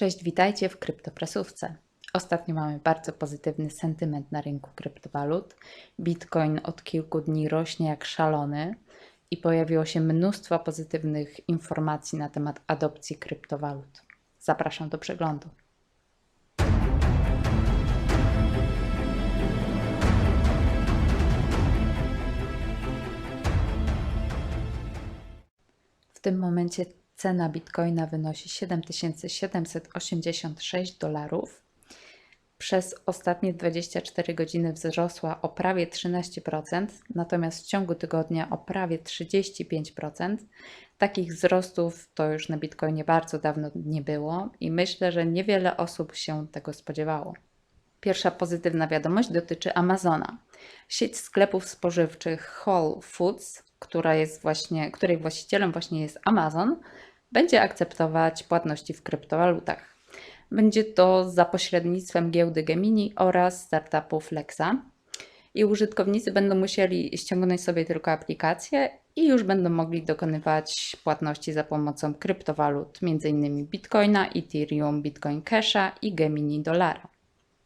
Cześć, witajcie w kryptopresówce. Ostatnio mamy bardzo pozytywny sentyment na rynku kryptowalut. Bitcoin od kilku dni rośnie jak szalony i pojawiło się mnóstwo pozytywnych informacji na temat adopcji kryptowalut. Zapraszam do przeglądu. W tym momencie cena bitcoina wynosi 7786 dolarów. Przez ostatnie 24 godziny wzrosła o prawie 13%, natomiast w ciągu tygodnia o prawie 35%. Takich wzrostów to już na bitcoinie bardzo dawno nie było i myślę, że niewiele osób się tego spodziewało. Pierwsza pozytywna wiadomość dotyczy Amazona. Sieć sklepów spożywczych Whole Foods, która jest właśnie, której właścicielem właśnie jest Amazon, będzie akceptować płatności w kryptowalutach. Będzie to za pośrednictwem giełdy Gemini oraz startupu Flexa. I użytkownicy będą musieli ściągnąć sobie tylko aplikację i już będą mogli dokonywać płatności za pomocą kryptowalut, m.in. Bitcoina, Ethereum, Bitcoin Casha i Gemini Dolara.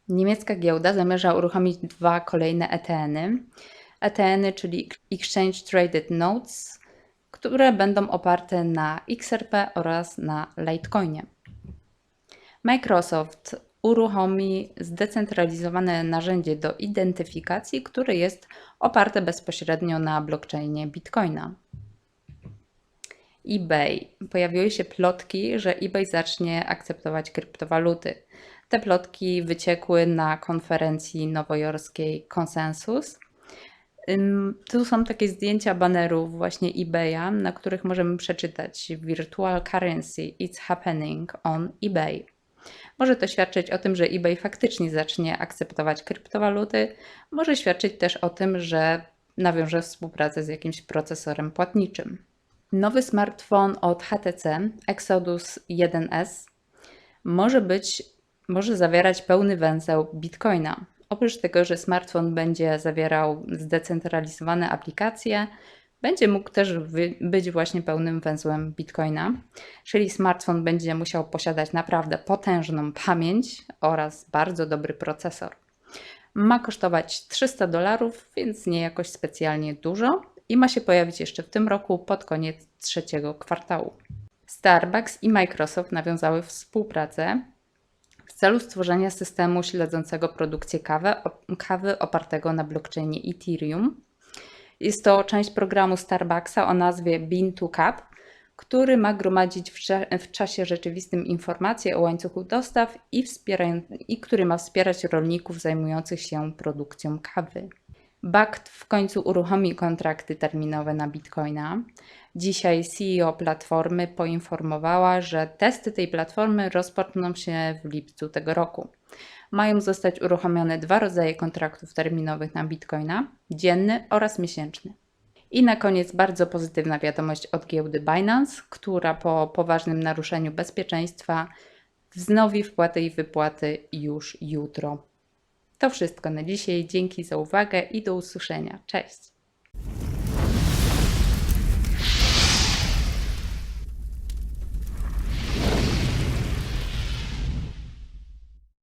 Niemiecka giełda zamierza uruchomić dwa kolejne ETN-y. ETN-y, czyli Exchange Traded Notes, które będą oparte na XRP oraz na Litecoinie. Microsoft uruchomi zdecentralizowane narzędzie do identyfikacji, które jest oparte bezpośrednio na blockchainie Bitcoina. eBay. Pojawiły się plotki, że eBay zacznie akceptować kryptowaluty. Te plotki wyciekły na konferencji nowojorskiej Consensus. Tu są takie zdjęcia banerów właśnie eBaya, na których możemy przeczytać Virtual currency, it's happening on eBay. Może to świadczyć o tym, że eBay faktycznie zacznie akceptować kryptowaluty, może świadczyć też o tym, że nawiąże współpracę z jakimś procesorem płatniczym. Nowy smartfon od HTC, Exodus 1S, może być, może zawierać pełny węzeł Bitcoina. Oprócz tego, że smartfon będzie zawierał zdecentralizowane aplikacje, będzie mógł też być właśnie pełnym węzłem Bitcoina, czyli smartfon będzie musiał posiadać naprawdę potężną pamięć oraz bardzo dobry procesor. Ma kosztować 300 dolarów, więc nie jakoś specjalnie dużo i ma się pojawić jeszcze w tym roku pod koniec trzeciego kwartału. Starbucks i Microsoft nawiązały współpracę celu stworzenia systemu śledzącego produkcję kawy, kawy opartego na blockchainie Ethereum. Jest to część programu Starbucksa o nazwie Bean to Cup, który ma gromadzić w, w czasie rzeczywistym informacje o łańcuchu dostaw i, i który ma wspierać rolników zajmujących się produkcją kawy. BACT w końcu uruchomi kontrakty terminowe na Bitcoina. Dzisiaj CEO platformy poinformowała, że testy tej platformy rozpoczną się w lipcu tego roku. Mają zostać uruchomione dwa rodzaje kontraktów terminowych na Bitcoina: dzienny oraz miesięczny. I na koniec bardzo pozytywna wiadomość od giełdy Binance, która po poważnym naruszeniu bezpieczeństwa wznowi wpłaty i wypłaty już jutro. To wszystko na dzisiaj. Dzięki za uwagę i do usłyszenia. Cześć!